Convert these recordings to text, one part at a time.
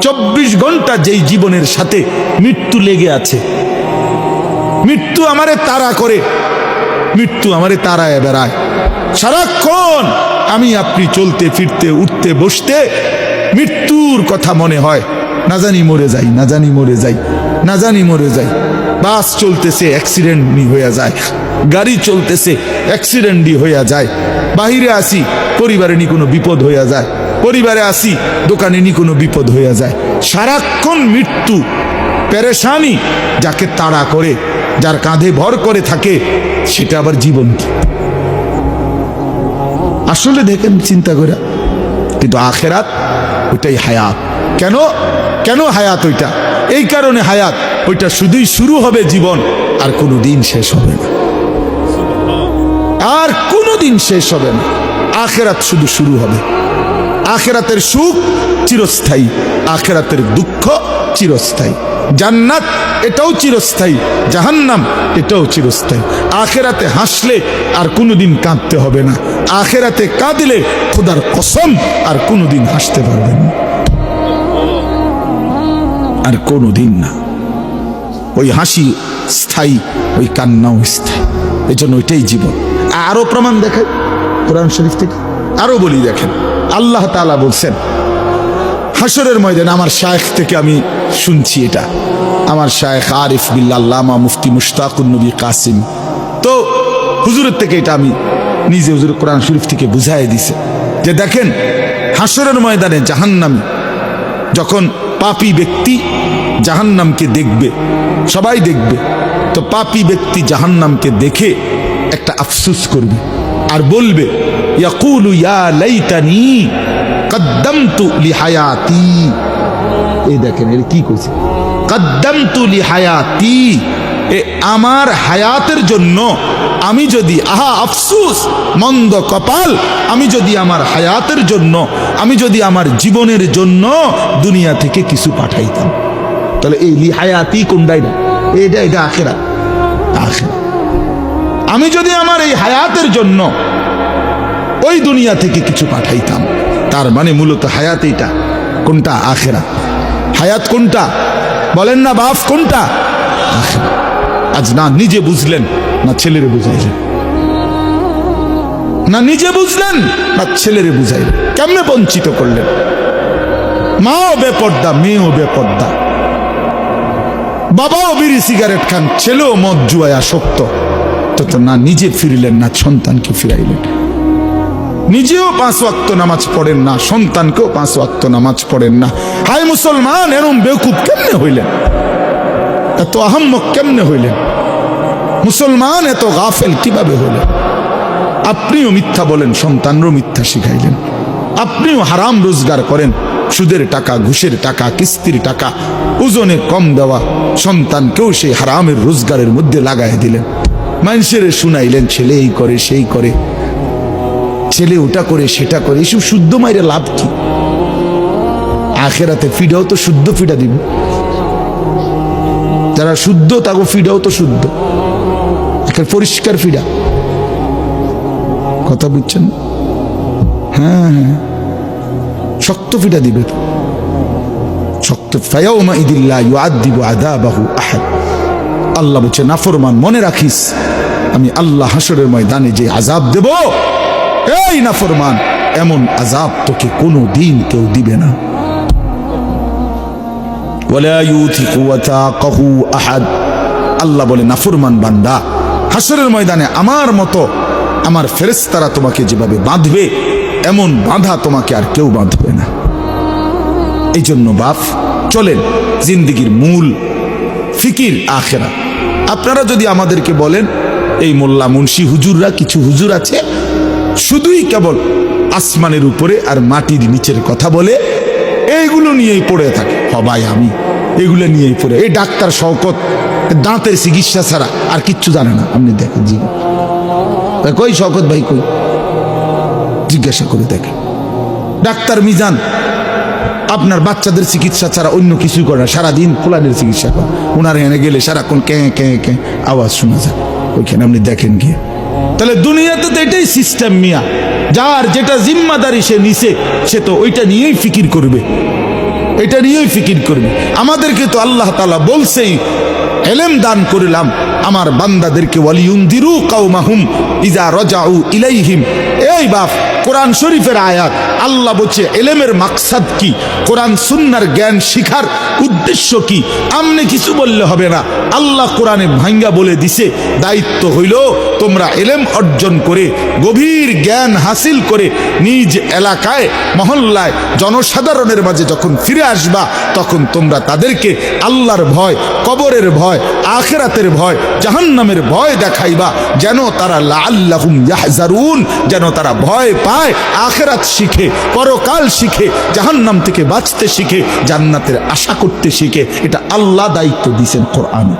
চব্বিশ ঘণ্টা যেই জীবনের সাথে মৃত্যু লেগে আছে। মৃত্যু আমারে তাড়া করে। মৃত্যু আমারে তাড়ায় বেড়ায়। সারাক্ষণ আমি আপনি চলতে, ফিরতে, উঠতে, বসতে মৃত্যুর কথা মনে হয়। না জানি মরে যাই, না জানি মরে যাই, না জানি মরে যাই। বাস চলতেছে অ্যাক্সিডেন্টই হয়ে যায়। গাড়ি চলতেছে অ্যাক্সিডেন্টই হইয়া যায়। বাহিরে আসি, পরিবারে নি কোনো বিপদ হইয়া যায়। পরিবারে আসি, দোকানে নি কোনো বিপদ হইয়া যায়। সারাক্ষণ মৃত্যু, পেরেশানি, যাকে তাড়া করে, যার কাঁধে ভর করে থাকে, সেটা আবার জীবন কি? আসলে দেখেন, চিন্তা করে কিন্তু আখেরাত ওইটাই হায়াত। কেন? কেন হায়াত ওইটা? এই কারণে হায়াত, ওইটা শুধুই শুরু হবে জীবন, আর কোনো দিন শেষ হবে না। আর কোনো দিন শেষ হবে না। আখেরাত শুধু শুরু হবে। আখেরাতের সুখ চিরস্থায়ী, আখেরাতের দুঃখ চিরস্থায়ী। জান্নাত, এটাও চিরস্থায়ী, জাহান্নাম, এটাও চিরস্থায়ী। আখেরাতে হাসলে আর কোনোদিন কাঁদতে হবে না। আখেরাতে কাঁদলে খোদার কসম আর কোনোদিন হাসতে পারবেন না। আর কোনোদিন না। ওই হাসি স্থায়ী, ওই কান্নাও স্থায়ী। এই জন্য ওইটাই জীবন। আরও প্রমাণ দেখেন কোরআন শরীফ থেকে। আরও বলি দেখেন। আল্লাহ তাআলা বলছেন হাসরের ময়দানে আমার শায়েখ থেকে আমি শুনছি এটা। আমার শায়েখ আরিফ বিল্লাল্লামা মুফতি মুশতাকুন নবী কাসিম। তো হুজুরের থেকে এটা আমি নিজে হুজুর কোরআন শরীফ থেকে বুঝাই দিছে। যে দেখেন হাসরের ময়দানে জাহান্নামী যখন পাপী ব্যক্তি জাহান্নামকে দেখবে, সবাই দেখবে, তো পাপী ব্যক্তি জাহান্নামকে দেখে একটা আফসুস করবে। আর বলবে, ইয়াকুলু ইয়া লাইতানি কদ্দামতু লিহায়াতি। এই দেখেন, এর কি কইছে? কদ্দামতু লিহায়াতি, এ আমার হায়াতের জন্য আমি যদি, আহা, আফসুস, মন্দ কপাল, আমি যদি আমার হায়াতের জন্য, আমি যদি আমার জীবনের জন্য দুনিয়া থেকে কিছু পাঠাইতাম। তাহলে এই লিহায়াতি কোনটাই না? এটা এটা আখেরা আমি যদি আমার এই হায়াতের জন্য ওই দুনিয়া থেকে কিছু পাঠাইতাম। তার মানে মূলত হায়াত এইটা। কোনটা? আখেরা। হায়াত কোনটা? বলেন না বাপ, কোনটা? আজ না নিজে বুঝলেন, না ছেলেরে বুঝাইলেন। না নিজে বুঝলেন, না ছেলেরে বুঝাইলেন। কেমনে বঞ্চিত করলেন? মাও বেপর্দা, মেয়েও বেপর্দা। বাবাও বিড়ি সিগারেট খান, ছেলেও মদ জুয়ায় আসক্ত। তো তো না নিজে ফিরিলেন, না সন্তানকে ফিরাইলেন। নিজেও পাঁচ ওয়াক্ত নামাজ পড়েন না, সন্তানকেও পাঁচ ওয়াক্ত নামাজ পড়েন না। হাই মুসলমান, এরম বেকুব কেমনে হইলেন? এত আহম্মক কেমনে হইলেন? মুসলমান এত গাফেল কীভাবে হইলেন? আপনিও মিথ্যা বলেন, সন্তানরও মিথ্যা শিখাইলেন। আপনিও হারাম রোজগার করেন, সুদের টাকা, ঘুষের টাকা, কিস্তির টাকা, ওজনে কম দেওয়া, সন্তানকেও সেই হারামের রোজগারের মধ্যে লাগাই দিলেন। মানুষের শুনাইলেন ছেলে এই করে, সেই করে। ছেলে ওটা করে, সেটা করে এসব শুদ্ধ মাইরে লাভ কি? আখেরাতে ফিডাও তো শুদ্ধ ফিডা দিবে। যারা শুদ্ধ তাকে ফিডাও তো শুদ্ধ। একটা পরিষ্কার ফিডা। কথা বুঝছেন? হ্যাঁ হ্যাঁ। শক্ত ফিডা দিবে। শক্ত ফায়াউমা ইদিল্লা ইউআদ্দিবু আযাবাহু আহাদ। আল্লাহ বলছে, নাফরমান, মনে রাখিস, আমি আল্লাহ হাসরের ময়দানে যে আজাব দেব এই নাফরমান এমন আজাব তোকে কোনো দিন কেউ দিবে না। আল্লাহ বলে নাফরমান বান্দা হাসরের ময়দানে আমার মতো আমার ফেরেশতারা তোমাকে যেভাবে বাঁধবে, এমন বাঁধা তোমাকে আর কেউ বাঁধবে না। এই জন্য বাপ, চলেন জিন্দিগির মূল ফিকির আখেরা। আপনারা যদি আমাদেরকে বলেন, এই মোল্লা মুন্সি হুজুররা কিছু হুজুর আছে? শুধুই কেবল আসমানের উপরে আর মাটির নিচের কথা বলে, এইগুলো নিয়েই পড়ে থাকে। হবাই আমি, এগুলো নিয়েই পড়ে। এই ডাক্তার শওকত, দাঁতের চিকিৎসা ছাড়া আর কিচ্ছু জানে না। আপনি দেখেন জি। কই শওকত ভাই, কই? জিজ্ঞাসা করে দেখে। ডাক্তার মিজান, আপনার বাচ্চাদের চিকিৎসা ছাড়া অন্য কিছুই করে না। সারাদিন ফুলানের চিকিৎসা করে। ওনার এনে গেলে সারাক্ষণ ক্যাঁ ক্যাঁ কে আওয়াজ শোনা যায়। ওইখানে আপনি দেখেন গিয়ে। তাহলে দুনিয়াতে তো এটাই সিস্টেম মিয়া। যার যেটা জিম্মাদারি সে নিছে, সে তো ওইটা নিয়েই ফিকির করবে। এটা নিয়েই ফিকির করবে। আমাদেরকে তো আল্লাহ তালা বলছেই, এলেম দান করিলাম, আমার বান্দাদেরকে ওয়ালিউন্দিরু কাউমাহুম ইজা রজাউ ইলাইহিম। এই বাপ কোরআন শরীফের আয়াত। আল্লাহ বলছে, এলেমের মাকসাদ কি? কোরআন সুন্নার জ্ঞান শিখার উদ্দেশ্য কি? আমনে কিছু বললে হবে না। আল্লাহ কোরআনে ভাঙ্গা বলে দিছে, দায়িত্ব হইল তোমরা এলেম অর্জন করে, গভীর জ্ঞান হাসিল করে নিজ এলাকায়, মহল্লায়, জনসাধারণের মাঝে যখন ফিরে আসবা, তখন তোমরা তাদেরকে আল্লাহর ভয়, কবরের ভয় আখেরাতের ভয়, জাহান্নামের ভয় দেখাইবা, যেন তারা লাল্লাহুম ইয়াহজারুন, যেন তারা ভয় পায়, আখেরাত শিখে, পরকাল শিখে, জাহান্নাম থেকে বাঁচতে শিখে, জান্নাতের আশা করতে শিখে, এটা আল্লাহ দায়িত্ব দিয়েছেন কোরআনে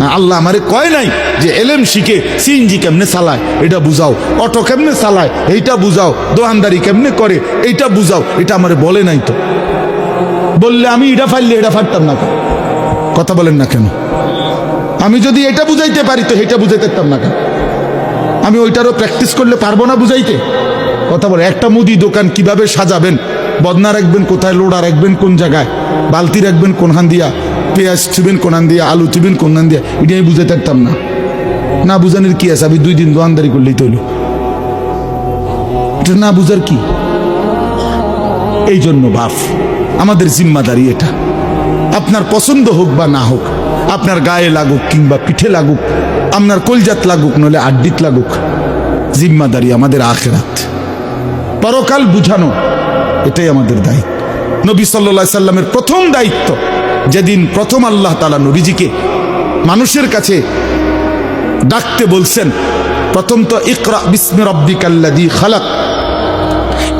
না, আল্লাহ আমারে কয় নাই যে এলেম শিখে সিএনজি কেমনে চালায়, এটা বুঝাও, অটো কেমনে চালায়, এইটা বুঝাও দোকানদারি কেমনে করে, এইটা বুঝাও, এটা আমারে বলে নাই তো বললে আমি এটা ফাইললে এটা ফাটতাম না? কথা বলেন না কেন? আমি যদি এটা বুঝাইতে পারি, তো এটা বুঝাইতে পারতাম না কেন? আমি ওইটারও প্র্যাকটিস করলে পারব না বুঝাইতে? কথা বলে, একটা মুদি দোকান কীভাবে সাজাবেন? বদনা রাখবেন কোথায়, লোড়া রাখবেন কোন জায়গায়? বালতি রাখবেন কোন হান দিয়া? পেঁয়াজ থুবেন কোন হান দিয়া? আলু থুবেন কোন হান দিয়া? এটা আমি বুঝাইতে পারতাম না। না বুঝানোর কি আছে? আমি দুই দিন দোয়ানদারি করলেই তৈল এটা না বুঝার কি? এই জন্য বাপ, আমাদের জিম্মাদারি এটা। আপনার পছন্দ হোক বা না হোক, আপনার গায়ে লাগুক কিংবা পিঠে লাগুক, আপনার কলজাত লাগুক নলে আড্ডিত লাগুক, জিম্মাদারি আমাদের আখেরাত। পরকাল বুঝানো, এটাই আমাদের দায়িত্ব। নবী সাল্লা সাল্লামের প্রথম দায়িত্ব, যেদিন প্রথম আল্লাহ তালা নবীজিকে মানুষের কাছে ডাকতে বলছেন, প্রথম তো ইকরা বিস্মি রব্বিকাল্লাদি খালাক।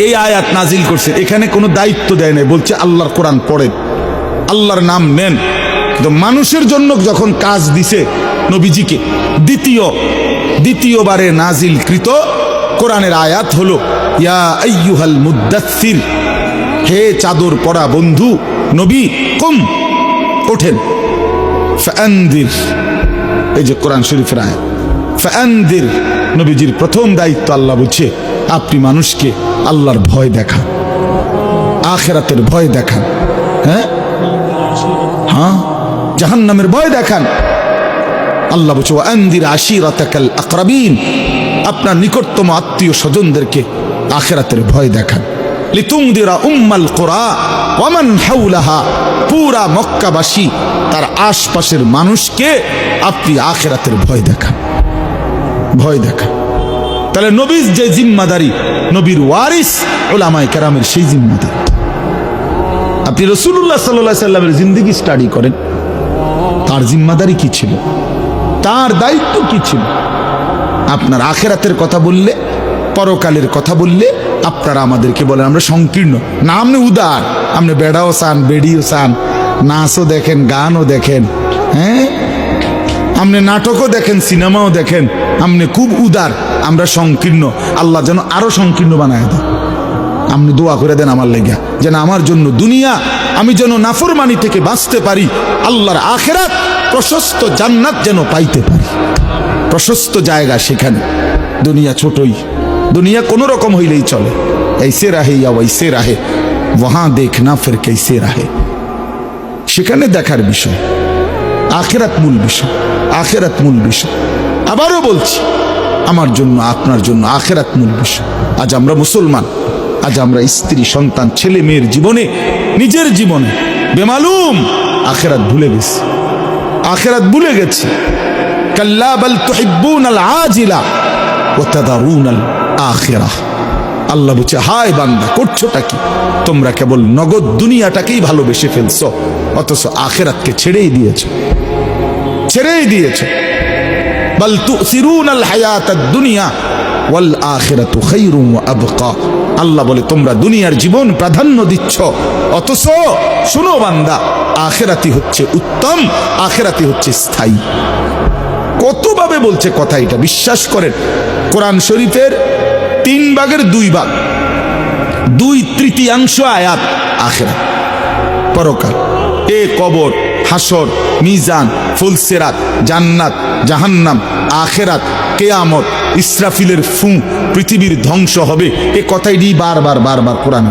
এই আয়াত নাজিল করছে, এখানে কোনো দায়িত্ব দেয় নাই, বলছে আল্লাহর কোরআন পড়েন। আল্লাহর নাম নেন। কিন্তু মানুষের জন্য যখন কাজ দিছে নবীজিকে, দ্বিতীয়, দ্বিতীয়বারে নাজিল কৃত কোরআনের আয়াত হল, ইয়া আইয়ুহাল মুদাসসির হে চাদর পরা বন্ধু, নবী, কুম, ওঠেন। ফাআনদির, এই যে কোরআন শরীফের আয়াত। ফাআনদির, নবীজির প্রথম দায়িত্ব আল্লাহ বুঝছে আপনি মানুষকে আল্লাহর ভয় দেখান, আখেরাতের ভয় দেখান হ্যাঁ? হ্যাঁ? জাহান্নামের ভয় দেখান। আল্লাহ বলছে আন্দির আশিরাতাকাল আকরাবিন। আপনার নিকটতম আত্মীয় স্বজনদেরকে আখেরাতের ভয় দেখান। লিতুমদিরা উম্মাল কোরা, ওয়ামান হাউলাহা পুরা মক্কাবাসী, তার আশপাশের মানুষকে আপনি আখেরাতের ভয় দেখান। ভয় দেখান। তাহলে নবীর যে জিম্মাদারি, নবীর ওয়ারিস, ওলামায় কেরামের সেই জিম্মাদারি। আপনি রসুল্লাহ সাল্লাহ সাল্লামের জিন্দগি স্টাডি করেন। তার জিম্মাদারি কি ছিল? তার দায়িত্ব কি ছিল? আপনার আখেরাতের কথা বললে, পরকালের কথা বললে আপনারা আমাদেরকে বলেন, আমরা সংকীর্ণ। না, আপনি উদার। আপনি বেড়াও চান, বেড়িও চান, নাচও দেখেন, গানও দেখেন হ্যাঁ? আপনি নাটকও দেখেন, সিনেমাও দেখেন, আপনি খুব উদার, আমরা সংকীর্ণ। আল্লাহ যেন আরও সংকীর্ণ বানায় দেয় আপনি দোয়া করে দেন আমার লেগে। যেন আমার জন্য দুনিয়া, আমি যেন নাফরমানি থেকে বাঁচতে পারি, আল্লাহর আখেরাত প্রশস্ত জান্নাত যেন পাইতে পারি। প্রশস্ত জায়গা সেখানে। দুনিয়া ছোটই। দুনিয়া কোনো রকম হইলেই চলে। এইসে রাহে ইয়া ওইসে রাহে ওহা দেখ না ফের কেসে রাহে সেখানে দেখার বিষয়। আখেরাত মূল বিষয়। আখেরাত মূল বিষয়। আবারও বলছি, আমার জন্য, আপনার জন্য আখেরাত মূল বিষয়। আজ আমরা মুসলমান। আজ আমরা স্ত্রী, সন্তান, ছেলে, মেয়ের জীবনে, নিজের জীবনে বেমালুম আখেরাত ভুলে গেছি। আখেরাত ভুলে গেছি। কাল্লা বাল তুহিব্বুনাল আজিলা ওয়া তাদারুনাল আখিরাহ আল্লাহ বলছে, হায় বান্দা, করছোটা কি? তোমরা কেবল নগদ দুনিয়াটাকেই ভালোবেসে ফেলছো, অথচ আখেরাতকে ছেড়েই দিয়েছ। ছেড়েই দিয়েছ। বল তুসিরুন আল হায়াত দুনিয়া ওয়াল আখিরাতু খায়রুম ওয়া আবকা। আল্লাহ বলে, তোমরা দুনিয়ার জীবন প্রাধান্য দিচ্ছ। অথচ শুনো বান্দা, আখেরাতি হচ্ছে উত্তম, আখেরাতি হচ্ছে স্থায়ী। কতভাবে বলছে কথা এটা? বিশ্বাস করেন, কোরআন শরীফের তিন ভাগের দুই ভাগ, দুই তৃতীয়াংশ আয়াত আখেরা পরকাল, এ কবর, হাসর, মিজান, ফুলসেরাত, জান্নাত, জাহান্নাম, আখেরাত, কেয়ামত ইসরাফিলের ফু পৃথিবীর ধ্বংস হবে। এ কথাই দি বারবার বারবার কোরআন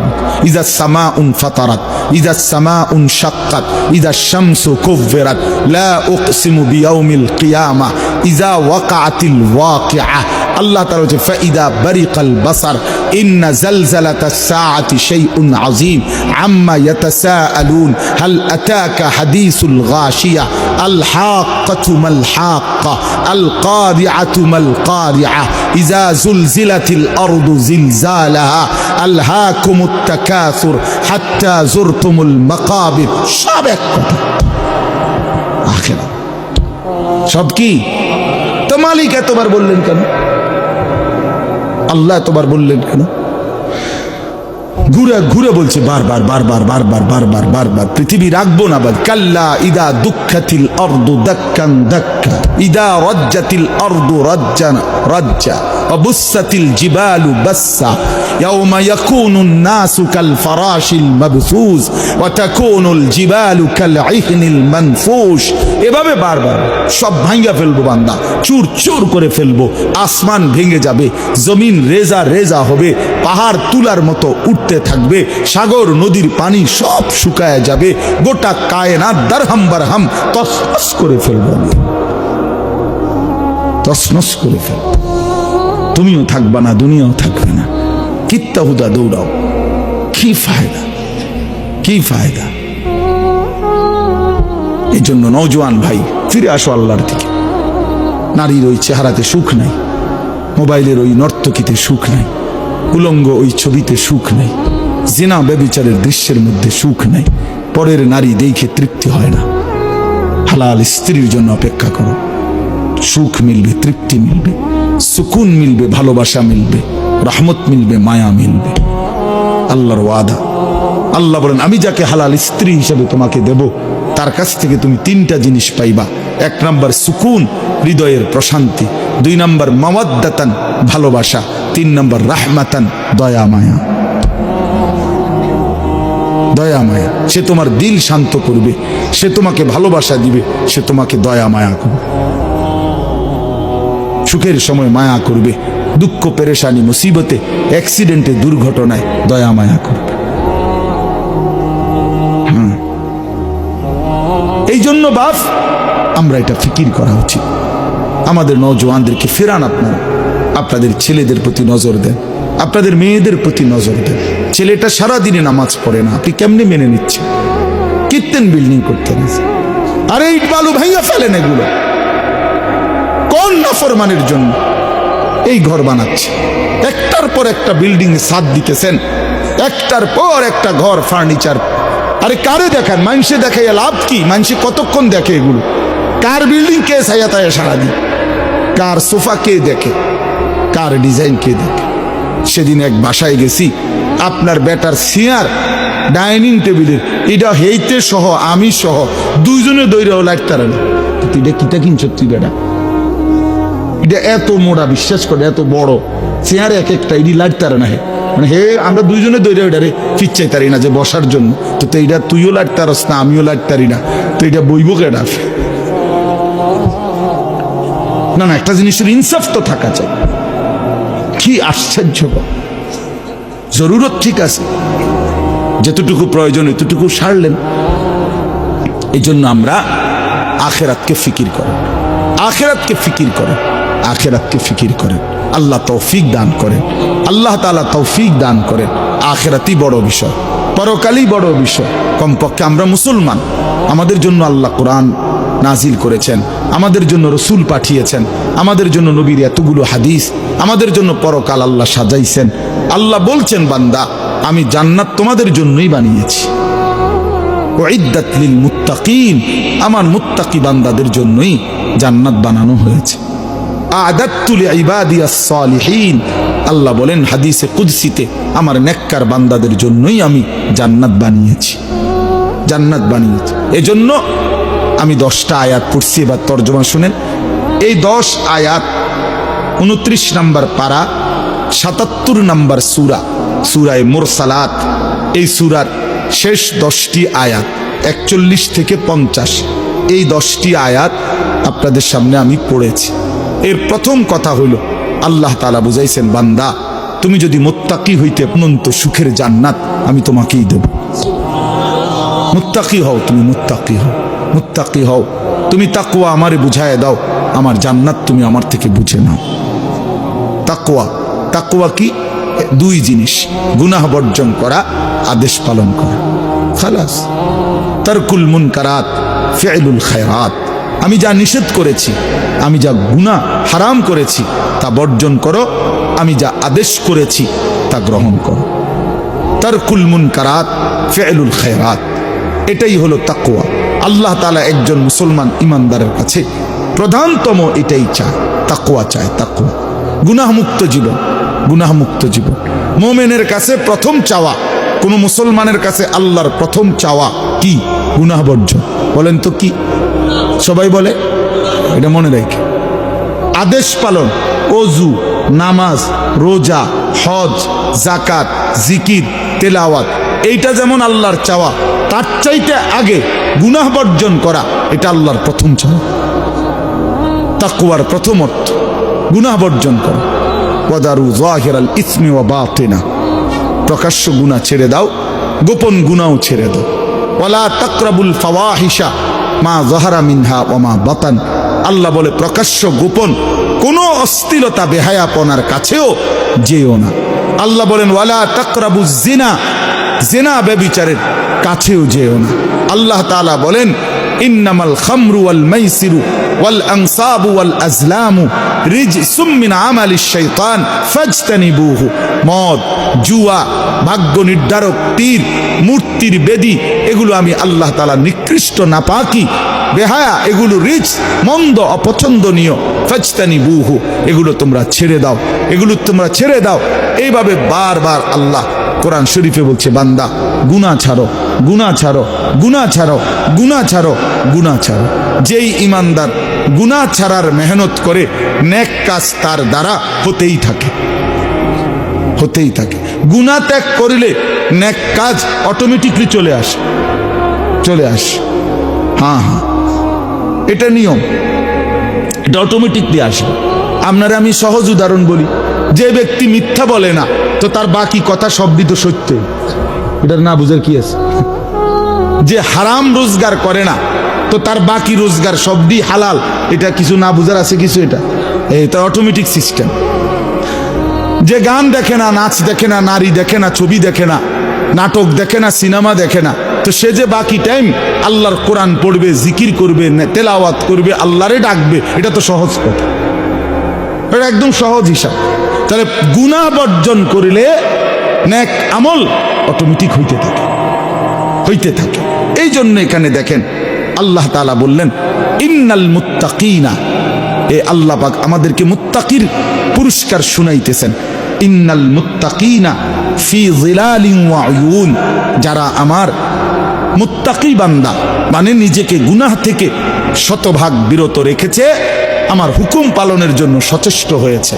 ইজা সামা উন ফাতারাত, ইজা সামা উন সাক্ষাত ইজা শামসু কুভরাত লা উকসিমু বিয়াউমিল কিয়ামা, ইজা ওয়াকাতিল ওয়াকিআ। আল্লাহ তাআলা বলছে, ফাইদা বারিকাল বাসার, ইন্না জালজালাতাস সাআতি শাইউন আযীম, আম্মা ইয়াতাসাআলুন, হাল আতাকা হাদিসুল গাশিয়া, আল হাক্কাতু মাল হাক্কা, আল কারিআতু মাল কারিআ ইজা জুলজিলাতিল আরদু জিলজালাহা আলহাকুমুত তাকাসুর, হাত্তা জুরতুমুল মাকাবির। সব এক কথা। আখেরা সব বললেন কেন? আল্লাহ তোমার বললেন কেন? ঘুরে ঘুরে বলছে বারবার বারবার বারবার বারবার বারবার পৃথিবী রাখব না বাদ কাল্লা ইদা দুঃখাতিল অর্দু দাক্কান দাক্কা, ইদা রজ্জাতিল অর্দু রজ্জা রজ্জা। অবুসাতিল জিবালু বাসা ইয়াউমা ইয়াকুনুন নাসু কাল ফারাশিল মাবসুস, ওয়া তাকুনুল জিবালু কাল মানফুশ। এভাবে বারবার সব ফেলব বান্দা, চুর চুর করে ফেলব, আসমান ভেঙে যাবে, জমিন রেজা রেজা হবে, পাহাড় তুলার মতো উঠতে থাকবে, সাগর নদীর পানি সব শুকায় যাবে, গোটা কায়নাত দারহাম বারহাম তসনস করে ফেলব তসমস করে ফেলব। তুমিও থাকবা না, দুনিয়াও থাকবে না। কিত্তা হুদা দৌড়াও। কি ফায়দা? কি ফায়দা? এই জন্য নৌজওয়ান ভাই, ফিরে আসো আল্লাহর দিকে। নারীর ওই চেহারাতে সুখ নাই, মোবাইলের ওই নর্তকীতে সুখ নাই, উলঙ্গ ওই ছবিতে সুখ নেই, জিনা ব্যবিচারের দৃশ্যের মধ্যে সুখ নেই, পরের নারী দেখে তৃপ্তি হয় না। হালাল স্ত্রীর জন্য অপেক্ষা করো, সুখ মিলবে, তৃপ্তি মিলবে। সুকুন মিলবে, ভালোবাসা মিলবে, রহমত মিলবে, মায়া মিলবে। আল্লাহর ওয়াদা। আল্লাহ বলেন, আমি যাকে হালাল স্ত্রী হিসেবে তোমাকে দেব, তার কাছ থেকে তুমি তিনটা জিনিস পাইবা। এক নাম্বার সুকুন, হৃদয়ের প্রশান্তি। দুই নাম্বার মাওয়াদ্দাতান, ভালোবাসা। তিন নাম্বার রাহমাতান, দয়া, মায়া। দয়া, মায়া। সে তোমার দিল শান্ত করবে, সে তোমাকে ভালোবাসা দিবে, সে তোমাকে দয়া, মায়া করবে। সুখের সময় মায়া করবে, দুঃখ, পেরেশানি, মুসিবতে অ্যাক্সিডেন্টে দুর্ঘটনায় দয়া, মায়া করবে। এই জন্য বাপ, আমরা এটা ফিকির করা উচিত। আমাদের নজওয়ানদেরকে ফেরান আপনারা। আপনাদের ছেলেদের প্রতি নজর দেন। আপনাদের মেয়েদের প্রতি নজর দেন। ছেলেটা সারা দিনে নামাজ পড়ে না। আপনি কেমনে মেনে নিচ্ছেন? কীর্তেন বিল্ডিং করতেন আরে ইট বালু ভাইয়া ফেলেন এগুলো। নাফরমানের জন্য এই ঘর বানাচ্ছে। একটার পর একটা বিল্ডিং সাদ দিতেছেন, একটার পর একটা ঘর ফার্নিচার আরে কারে দেখান? মানুষে দেখাইয়া লাভ কি? মানুষে কতক্ষণ দেখে এগুলো? কার বিল্ডিং কে ছায়া তায়া সারাদিন কার সোফা কে দেখে? কার ডিজাইন কে দেখে? সেদিন এক বাসায় গেছি, আপনার বেটার সিয়ার ডাইনিং টেবিলের, এটা হেইতে সহ, আমি সহ, দুইজনে দৈরাও লাগতারে না। তুই এটা কিতা কিনছ তুই বেটা? এটা এত মোড়া বিশ্বাস করে, এত বড়। চেয়ার এক একটা এটি লাড়তারে না হে। মানে হে, আমরা দুইজনে দৈরে ওইটারে ফিচ্ছাই তারি না যে বসার জন্য। তো তো এইটা তুইও লাইট লাড়তারস না, আমিও লাড়তারি না। তো এটা বইব কেডা? না না, একটা জিনিসের ইনসাফ তো থাকা চাই। কি আশ্চর্য জরুরত ঠিক আছে। যতটুকু প্রয়োজন, এতটুকু সারলেন। এই জন্য আমরা আখেরাতকে ফিকির করেন আখেরাতকে ফিকির করেন আখেরাতকে ফিকির করেন। আল্লাহ তৌফিক দান করেন। আল্লাহ তালা তৌফিক দান করেন। আখেরাতই বড় বিষয়, পরকালই বড় বিষয়। কমপক্ষে আমরা মুসলমান, আমাদের জন্য আল্লাহ কোরআন নাজিল করেছেন, আমাদের জন্য রসুল পাঠিয়েছেন, আমাদের জন্য নবীর এতগুলো হাদিস, আমাদের জন্য পরকাল আল্লাহ সাজাইছেন। আল্লাহ বলছেন, বান্দা, আমি জান্নাত তোমাদের জন্যই বানিয়েছি। ওয়াইদ্দাত লিল মুত্তাকিন, আমার মুত্তাকি বান্দাদের জন্যই জান্নাত বানানো হয়েছে। আল্লাহ বলেন হাদিসে কুদসিতে, আমার নেককার বান্দাদের জন্যই আমি জান্নাত বানিয়েছি। জান্নাত বানিয়েছি। এজন্য আমি দশটা আয়াত পড়ছি, এবার তর্জমা শুনেন। এই দশ আয়াত উনত্রিশ নাম্বার পারা, সাতাত্তর নাম্বার সুরা, সুরায় মোরসালাত। এই সুরার শেষ দশটি আয়াত, একচল্লিশ থেকে পঞ্চাশ। এই দশটি আয়াত আপনাদের সামনে আমি পড়েছি। এর প্রথম কথা হলো আল্লাহ তালা বুঝাইছেন, বান্দা, তুমি যদি মোত্তাকি হইতে অনন্ত সুখের জান্নাত, আমি তোমাকেই দেব। মুত্তাকি হও, তুমি মুত্তাকি হও মুত্তাকি হও। তুমি তাকুয়া আমারে বুঝায় দাও, আমার জান্নাত তুমি আমার থেকে বুঝে নাও। তাকুয়া তাকুয়া কি? দুই জিনিস, গুনাহ বর্জন করা, আদেশ পালন করা। খালাস। তারকুল মুনকারাত, ফেলুল খায়রাত। আমি যা নিষেধ করেছি আমি যা গুনাহ হারাম করেছি, তা বর্জন করো। আমি যা আদেশ করেছি, তা গ্রহণ করো। তার কুলমুন কারাত ফেলুল খায়রাত। এটাই হলো তাকুয়া আল্লাহ তালা একজন মুসলমান ইমানদারের কাছে প্রধানতম এটাই চায়। তাকুয়া চায় তাকুয়া গুনাহমুক্ত জীবন গুনাহমুক্ত জীবন। মোমেনের কাছে প্রথম চাওয়া, কোন মুসলমানের কাছে আল্লাহর প্রথম চাওয়া কি? গুনাহ বর্জন। বলেন তো কি? সবাই বলে? এটা মনে রাখে। আদেশ পালন, অজু, নামাজ, রোজা, হজ জাকাত জিকির, তেলাওয়াত, এইটা যেমন আল্লাহর চাওয়া, তার চাইতে আগে গুনাহ বর্জন করা, এটা আল্লাহর প্রথম চাওয়া। তাকুয়ার প্রথম অর্থ, গুনাহ বর্জন করা। ওয়াদারু জাহিরাল ইসমি ওয়া বাতিনা। প্রকাশ্য গুনাহ ছেড়ে দাও, গোপন গুনাও ছেড়ে দাও। ওয়ালা তাকরাবুল ফাওয়াহিশা, মা জহারা মিনহা ওয়া মা বাতান। আল্লাহ বলে, প্রকাশ্য গোপন, কোনো অস্থিরতা বেহায়াপনার কাছেও যেও না। আল্লাহ বলেন, ওয়ালা তাকরাবু জিনা জেনা ব্যবিচারের কাছেও যেও না। আল্লাহ তাআলা বলেন, ইন্নামাল খামরু ওয়াল মাইসিরু ওয়াল আনসাবু ওয়াল আজলামু রিজসুম মিন আমালিশ শাইতান ফাজতানিবুহু। মদ, জুয়া, ভাগ্য নির্ধারক, তীর, মূর্তির বেদি, এগুলো আমি আল্লাহ তাআলা নিকৃষ্ট, নাপাকি বেহায়া, এগুলো রিচ মন্দ, অপছন্দনীয়। ফাজতানি বুহু এগুলো তোমরা ছেড়ে দাও। এগুলো তোমরা ছেড়ে দাও। এইভাবে বারবার আল্লাহ কোরআন শরীফে বলছে, বান্দা গুনা ছাড়ো গুনা ছাড়ো গুনা ছাড়ো গুনা ছাড়ো গুনা ছাড়ো। যেই ইমানদার গুনা ছাড়ার মেহনত করে ন্যাক কাজ তার দ্বারা হতেই থাকে। হতেই থাকে। গুনা ত্যাগ করিলে ন্যাক কাজ অটোমেটিকলি চলে আসে। চলে আসে। হ্যাঁ হ্যাঁ। এটা নিয়ম। এটা অটোমেটিকলি আসবে আপনারা আমি সহজ উদাহরণ বলি। যে ব্যক্তি মিথ্যা বলে না, তো তার বাকি কথা সবই তো সত্য। এটার না বুঝার কি আছে? যে হারাম রোজগার করে না, তো তার বাকি রোজগার সবই হালাল। এটা কিছু না বুঝার আছে কিছু এটা? এটা অটোমেটিক সিস্টেম যে গান দেখে না, নাচ দেখে না, নারী দেখে না, ছবি দেখে না, নাটক দেখে না, সিনেমা দেখে না তো সে যে বাকি টাইম আল্লাহর কোরআন পড়বে, জিকির করবে তেলাওয়াত করবে, আল্লাহরে ডাকবে, এটা তো সহজ কথা। এটা একদম সহজ হিসাব। তাহলে গুনাহ বর্জন করিলে নেক আমল অটোমেটিক হইতে থাকে। হইতে থাকে। এই জন্য এখানে দেখেন, আল্লাহ তালা বললেন, ইন্নাল মুত্তাকিনা এ আল্লাহ পাক আমাদেরকে মুত্তাকির পুরস্কার শুনাইতেছেন। ইন্নাল মুত্তাকিনা ফি জিলালিন ওয়া যারা আমার মুত্তাকি বান্দা মানে নিজেকে গুনাহ থেকে শতভাগ বিরত রেখেছে, আমার হুকুম পালনের জন্য সচেষ্ট হয়েছে।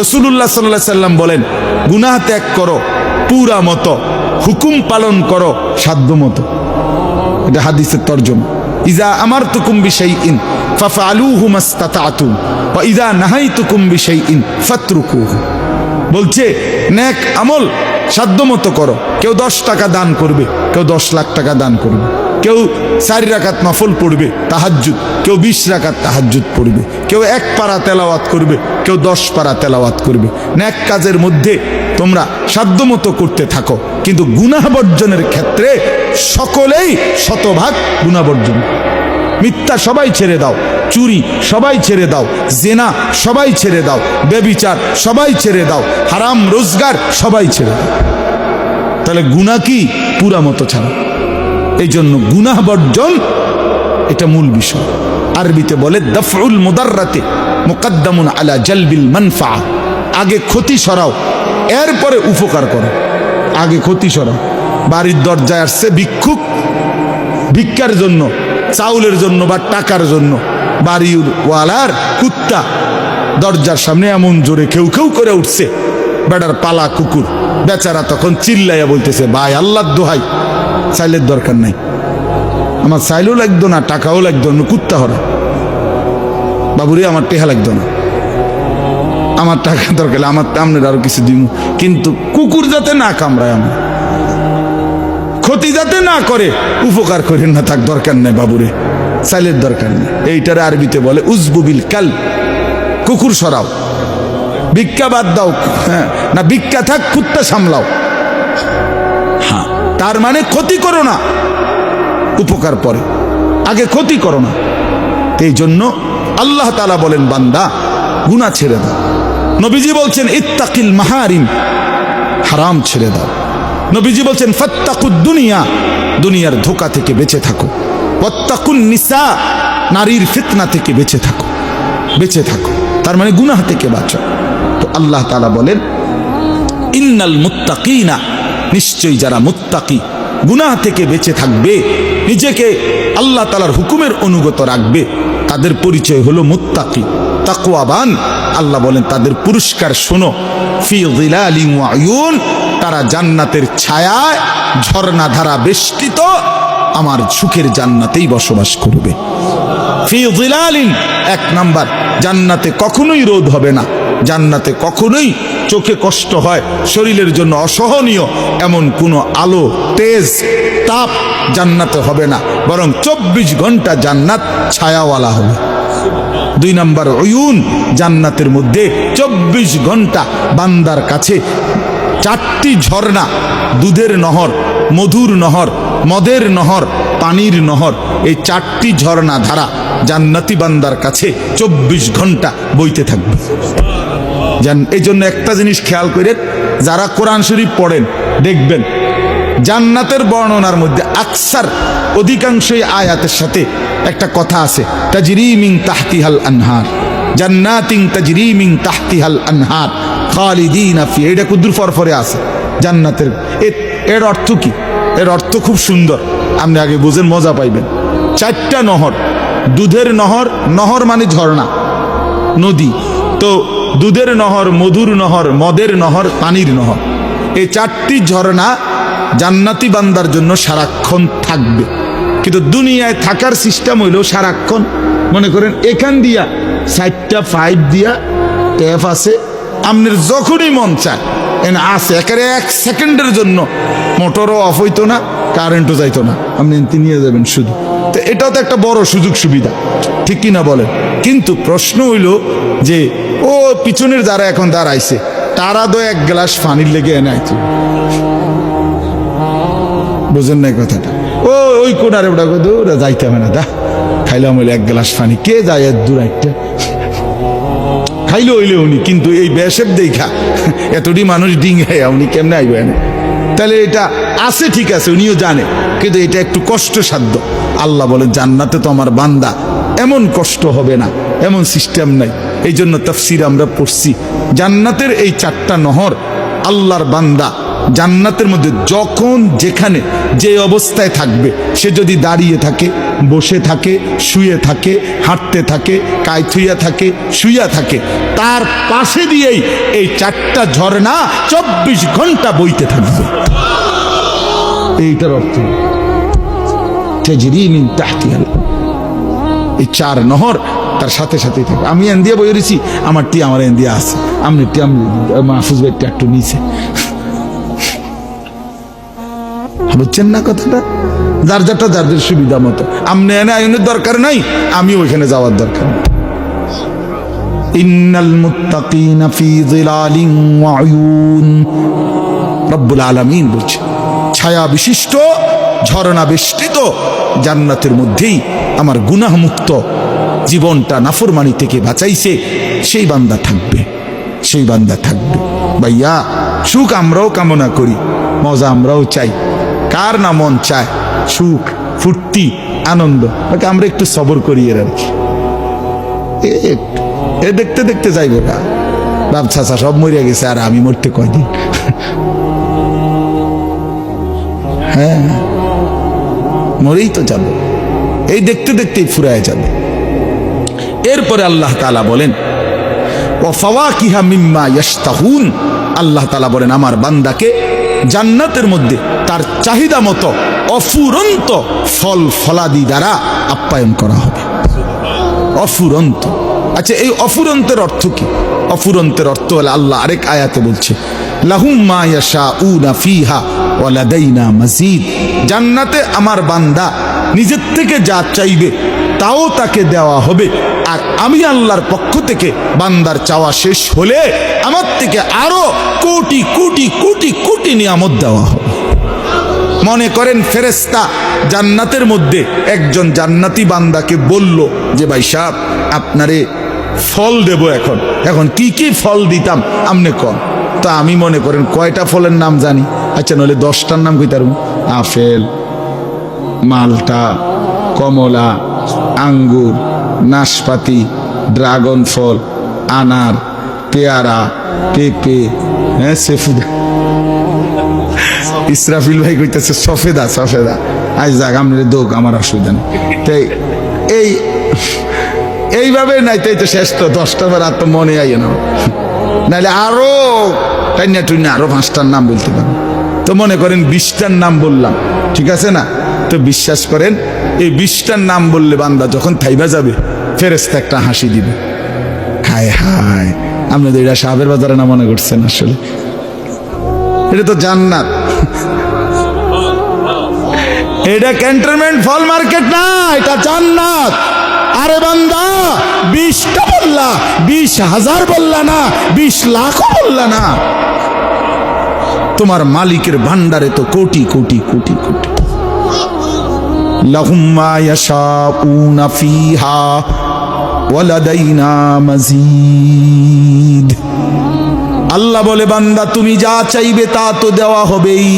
রসুল্লাহ সাল্লাহ সাল্লাম বলেন, গুনাহ ত্যাগ করো, পুরা মতো, হুকুম পালন করো, সাধ্য মতো। এটা হাদিসের তর্জম। ইজা আমার তুকুম বিষয় ইন ফাফালুহু মাস্তাতাতুম, ওয়া ইজা নাহাইতুকুম বিষয় ইন ফাতরুকুহু। বলছে, নেক আমল সাধ্যমতো করো। কেউ দশ টাকা দান করবে, কেউ দশ লাখ টাকা দান করবে। কেউ চারি রাকাত নফল পড়বে, তাহাজ্জুদ। কেউ বিশ রাকাত তাহাজ্জুদ পড়বে। কেউ এক পারা তেলাওয়াত করবে, কেউ দশ পারা তেলাওয়াত করবে। ন্যাক কাজের মধ্যে তোমরা সাধ্যমতো করতে থাকো। কিন্তু গুনাহ বর্জনের ক্ষেত্রে সকলেই শতভাগ গুণাবর্জন মিথ্যা সবাই ছেড়ে দাও। চুরি সবাই ছেড়ে দাও। জেনা সবাই ছেড়ে দাও। বেবিচার সবাই ছেড়ে দাও। হারাম রোজগার সবাই ছেড়ে দাও। তাহলে গুণা কি? পুরা মতো ছাড়া। এই জন্য গুনাহ বর্জন এটা মূল বিষয়। আরবিতে বলে, দফউল মুদাররাতে মুকদ্দামুন আলা জালবিল মানফা। আগে ক্ষতি সরাও, এরপরে উপকার করো। আগে ক্ষতি সরাও। বাড়ির দরজায় আসছে ভিক্ষুক। ভিক্ষার জন্য, চাউলের জন্য বা টাকার জন্য। বাড়ির ওয়ালার কুত্তা। দরজার সামনে এমন জোরে কেউ কেউ করে উঠছে। বেটার পালা কুকুর। বেচারা তখন চিল্লাইয়া বলতেছে, ভাই আল্লাহ দোহাই। চাইলের দরকার নাই। আমার চাইলেও লাগতো না, টাকাও লাগতো না, কুত্তা হরা। বাবুরে, আমার টেহা লাগতো না। আমার টাকা দরকার আমার আপনার আরও কিছু দিব কিন্তু কুকুর যাতে না কামড়ায় আমার, ক্ষতি যাতে না করে, উপকার করেন না থাক দরকার নেই বাবুরে। সাইলের দরকার নেই। এইটার আরবিতে বলে উজবুবিল কাল, কুকুর সরাও। ভিক্ষা বাদ দাও হ্যাঁ না ভিক্ষা থাক, কুত্তা সামলাও। হ্যাঁ তার মানে ক্ষতি করো না। উপকার পরে, আগে ক্ষতি করো না। এই জন্য আল্লাহ তালা বলেন, বান্দা গুণা ছেড়ে দাও। নবীজি বলছেন, ইত্তাকিল মাহারিম, হারাম ছেড়ে দাও। নবীজি বলছেন, ফত্তাকুদ দুনিয়া, দুনিয়ার ধোকা থেকে বেঁচে থাকো। ওয়াত্তাকুন নিসা, নারীর ফিতনা থেকে বেঁচে থাকো বেঁচে থাকো, তার মানে গুনাহ থেকে বাঁচো। তো আল্লাহ তালা বলেন, ইন্নাল মুত্তাকিনা নিশ্চয়ই যারা মুত্তাকি, গুনাহ থেকে বেঁচে থাকবে, নিজেকে আল্লাহ তালার হুকুমের অনুগত রাখবে, তাদের পরিচয় হলো মুত্তাকি। তাকুয়াবান আল্লাহ বলেন, তাদের পুরস্কার শোনো। ফি তারা জান্নাতের ছায়ায় ঝর্ণা ধারা বেষ্টিত আমার সুখের জান্নাতেই বসবাস করবে। এক নাম্বার, জান্নাতে কখনোই রোদ হবে না। জান্নাতে কখনোই চোখে কষ্ট হয়, শরীরের জন্য অসহনীয়, এমন কোনো আলো, তেজ, তাপ জান্নাতে হবে না। বরং চব্বিশ ঘণ্টা জান্নাত ছায়াওয়ালা হবে। দুই নাম্বার অয়ুন জান্নাতের মধ্যে চব্বিশ ঘণ্টা বান্দার কাছে চারটি ঝর্ণা, দুধের নহর মধুর নহর, মদের নহর, পানির নহর, এই চারটি ঝর্ণা ধারা জান্নাতি বান্দার কাছে চব্বিশ ঘণ্টা বইতে থাকবে। জান, এই জন্য একটা জিনিস খেয়াল করেন যারা কোরআন শরীফ পড়েন, দেখবেন, জান্নাতের বর্ণনার মধ্যে আকসার অধিকাংশই আয়াতের সাথে একটা কথা আছে তাজরিমিং তাহতিহাল আনহার জান্নাতিং তাজরিমিং তাহতিহাল আনহার, খালিদিন ফি এটা কুদ্দুর ফরফরে আছে, জান্নাতের এর অর্থ কি? এর অর্থ খুব সুন্দর। আপনি আগে বুঝেন, মজা পাইবেন। চারটা নহর। দুধের নহর নহর মানে ঝর্ণা, নদী। তো দুধের নহর, মধুর নহর, মদের নহর, পানির নহর। এই চারটি ঝর্ণা জান্নাতি বান্দার জন্য সারাক্ষণ থাকবে। কিন্তু দুনিয়ায় থাকার সিস্টেম হইল সারাক্ষণ। মনে করেন, এখান দিয়া সাইডটা ফাইভ দিয়া ট্যাপ আছে। আপনার যখনই মন চায় এনে আছে একেবারে এক সেকেন্ডের জন্য। মোটরও অফ হইতো না কারেন্টও যাইতো না। আপনি নিয়ে যাবেন শুধু। তো এটাও তো একটা বড় সুযোগ সুবিধা। ঠিক কিনা বলেন? কিন্তু প্রশ্ন হইল যে, ও পিছনের যারা এখন দাঁড়াইছে, তারা তো এক গ্লাস পানির লেগে এনে আইছে বুঝেন নাই কথাটা? ও, ওই কোনারে ওটা যাইতে হবে না দা। খাইলাম এক গ্লাস পানি। কে যায় দূর একটা খাইলে হইলে উনি, কিন্তু এই ব্যাসের দেখা, এতটি মানুষ ডিঙে উনি কেমনে আইবেন তাহলে এটা আছে ঠিক আছে, উনিও জানে, কিন্তু এটা একটু কষ্টসাধ্য। আল্লাহ বলে, জান্নাতে তো আমার বান্দা, এমন কষ্ট হবে না, এমন সিস্টেম নাই। এই জন্য তফসির আমরা পড়ছি, জান্নাতের এই চারটা নহর আল্লাহর বান্দা জান্নাতের মধ্যে যখন যেখানে যে অবস্থায় থাকবে, সে যদি দাঁড়িয়ে থাকে, বসে থাকে, শুয়ে থাকে, হাঁটতে থাকে কায়থুইয়া থাকে, শুইয়া থাকে, তার পাশে দিয়েই এই চারটা ঝর্ণা চব্বিশ ঘণ্টা বইতে থাকবে। এইটার অর্থ এই চার নহর তার সাথে সাথেই থাকে। আমি এন দিয়ে বই আমার টি আমার এন দিয়ে আছে। আমি টি আমি মাহফুজ ভাইটা একটু নিচে বুঝছেন না কথাটা? যার যারটা যাদের সুবিধা মতো। আমনে এনে আইনের দরকার নাই, আমি ওইখানে যাওয়ার দরকার নেই। ইন্নাল মুত্তাকিনা ফি যিলালিন ওয়া আয়ুন রব্বুল আলামিন বলছে, ছায়া বিশিষ্ট ঝর্ণা বেষ্টিত, জান্নাতের মধ্যেই আমার গুনাহ মুক্ত জীবনটা নাফরমানি থেকে বাঁচাইছে, সেই বান্দা থাকবে, সেই বান্দা থাকবে। ভাইয়া, সুখ আমরাও কামনা করি, মজা আমরাও চাই। কার না মন চায়? সুখ, ফুর্তি, আনন্দ? ওকে আমরা একটু সবর করি এর আর কি। এ দেখতে দেখতে যাইবে না বাপ চাচা সব মরিয়া গেছে, আর আমি মরতে কয়দিন? হ্যাঁ মরেই তো যাবে। এই দেখতে দেখতেই ফুরায় যাবে। এরপরে আল্লাহ তালা বলেন ও ফাওয়া কিহা মিম্মা ইয়াশতাহুন। আল্লাহ তালা বলেন, আমার বান্দাকে জান্নাতের মধ্যে তার চাহিদা মতো অফুরন্ত ফল ফলাদি দ্বারা আপ্যায়ন করা হবে। অফুরন্ত। আচ্ছা এই অফুরন্তের অর্থ কি? অফুরন্তের অর্থ হলে আল্লাহ আরেক আয়াতে বলছে জান্নাতে আমার বান্দা নিজের থেকে যা চাইবে তাও তাকে দেওয়া হবে। আর আমি আল্লাহর পক্ষ থেকে বান্দার চাওয়া শেষ হলে আমার থেকে আরও কোটি কোটি কোটি কোটি নিয়ামত দেওয়া হবে। মনে করেন ফেরেস্তা জান্নাতের মধ্যে একজন জান্নাতি বান্দাকে বলল যে, ভাই সাহেব, আপনারে ফল দেব এখন। এখন কি কি ফল দিতাম? আমনে কম তা আমি মনে করেন কয়টা ফলের নাম জানি। আচ্ছা নইলে দশটার নাম কই তার আপেল, মালটা, কমলা, আঙ্গুর, নাশপাতি, ড্রাগন ফল, আনার, পেয়ারা পেঁপে হ্যাঁ সেফুদা। ইসরাফিল ভাই কইতেছে, সফেদা সফেদা। আজ যাক, আমরা দোক, আমার অসুবিধা তাই, এই, এইভাবে নাই, তাই তো শেষ তো, দশটা বার আর তো মনে আইয়ে না। নাহলে আরও টাইনা টুইনা, আরও পাঁচটার নাম বলতে পারেন তো মনে করেন, বিশটার নাম বললাম, ঠিক আছে না? তো বিশ্বাস করেন, এই বিশটার নাম বললে বান্দা যখন থাইবা যাবে ফেরেস্তা একটা হাসি দিবে। হায় হায়। আপনি তো এটা সাহেবের বাজারে না মনে করছেন আসলে? এটা তো জান্নাত। এটা ক্যান্টনমেন্ট ফল মার্কেট না, এটা জান্নাত। আরে বান্দা, বিশটা বললা, বিশ হাজার বললা না, বিশ লাখও বললা না। তোমার মালিকের ভান্ডারে তো কোটি কোটি কোটি কোটি। লাহুম মা ইয়াশাউনা ফিহা ওয়ালাদাইনা আল্লাহ বলে, বান্দা, তুমি যা চাইবে তা তো দেওয়া হবেই।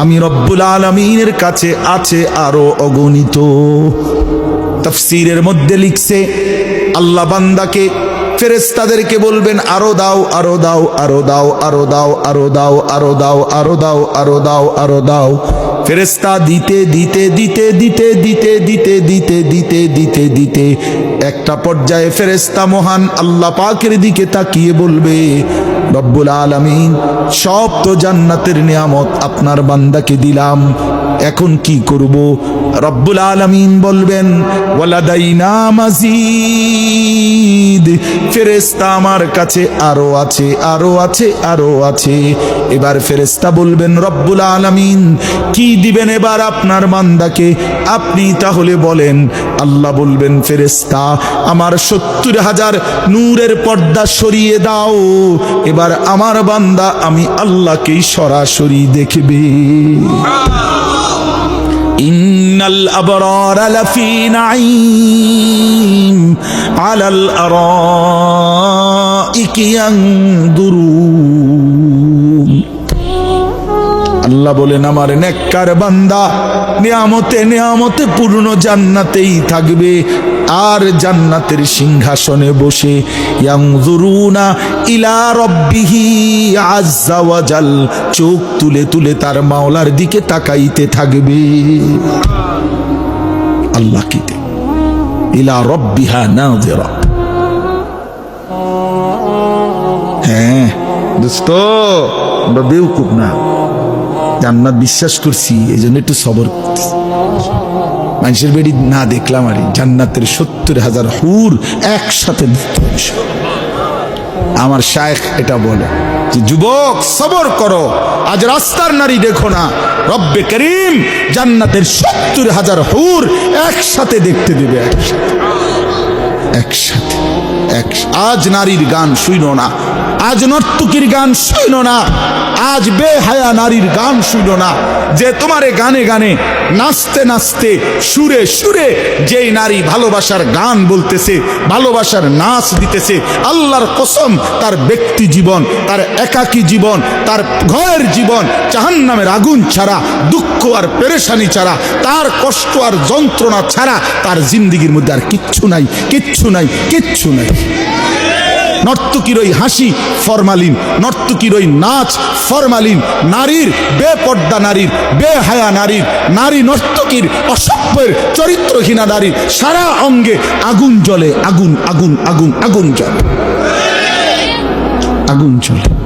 আমি রব্বুল আলমিনের কাছে আছে আরও অগণিত। তফসিরের মধ্যে লিখছে, আল্লাহ বান্দাকে ফেরেস্তাদেরকে বলবেন, আরও দাও আরও দাও আরও দাও আরও দাও আরও দাও আরও দাও আরও দাও আরও দাও আরও দাও। ফেরেস্তা দিতে দিতে দিতে দিতে দিতে দিতে দিতে দিতে দিতে দিতে। একটা পর্যায়ে ফেরেস্তা মহান আল্লাহ পাকের দিকে তাকিয়ে বলবে, রব্বুল আলমিন, সব তো জান্নাতের নিয়ামত আপনার বান্দাকে দিলাম। এখন কি করব? রব্বুল আলামিন বলবেন, ওয়ালাদাইনা মাজিদ ফেরেস্তা আমার কাছে আরও আছে আরও আছে আরও আছে। এবার ফেরেস্তা বলবেন, রব্বুল আলামিন, কি দিবেন এবার আপনার বান্দাকে? আপনি তাহলে বলেন, আল্লাহ বলবেন ফেরেস্তা আমার সত্তর হাজার নূরের পর্দা সরিয়ে দাও। এবার আমার বান্দা আমি আল্লাহকেই সরাসরি দেখবে। إن الأبرار لفي نعيم على الأرائك ينظرون আল্লাহ বলেন, আমার নেককার বান্দা নিয়ামতে নিয়ামতে পূর্ণ জান্নাতেই থাকবে। আর জান্নাতের সিংহাসনে বসে চোখ তুলে তুলে তার মাওলার দিকে তাকাইতে থাকবে। আল্লাহ কি দে? ইলা রব্বিহা নাযিরা। হ্যাঁ দোস্ত বেউকুব না। জান্নাত বিশ্বাস করছি এই জন্য একটু সবর করতেছি। মানুষের বেড়ি না দেখলাম আরে, জান্নাতের সত্তর হাজার হুর একসাথে আমার শায়েখ এটা বলে যে, যুবক, সবর করো, আজ রাস্তার নারী দেখো না, রব্বে করিম জান্নাতের সত্তর হাজার হুর একসাথে দেখতে দেবে একসাথে। একসাথে। এক আজ নারীর গান শুইল না। আজ নর্তকীর গান শুইল না। আজ বেহায়া নারীর গান শুইল না। যে তোমারে গানে গানে নাচতে নাচতে সুরে সুরে যেই নারী ভালোবাসার গান বলতেছে, ভালোবাসার নাচ দিতেছে, আল্লাহর কসম তার ব্যক্তি জীবন, তার একাকী জীবন, তার ঘরের জীবন চাহান নামের আগুন ছাড়া, দুঃখ আর পেরেশানি ছাড়া, তার কষ্ট আর যন্ত্রণা ছাড়া তার জিন্দিগির মধ্যে আর কিচ্ছু নাই কিচ্ছু নাই কিচ্ছু নাই। নর্তকীর ওই হাসি ফরমালিন, নর্তকির ওই নাচ ফরমালিন, নারীর বেপর্দা নারীর, বেহায়া নারীর, নারী নর্তকীর অসভ্যের চরিত্রহীনা নারীর সারা অঙ্গে আগুন জ্বলে, আগুন আগুন আগুন আগুন জ্বলে। আগুন জ্বলে।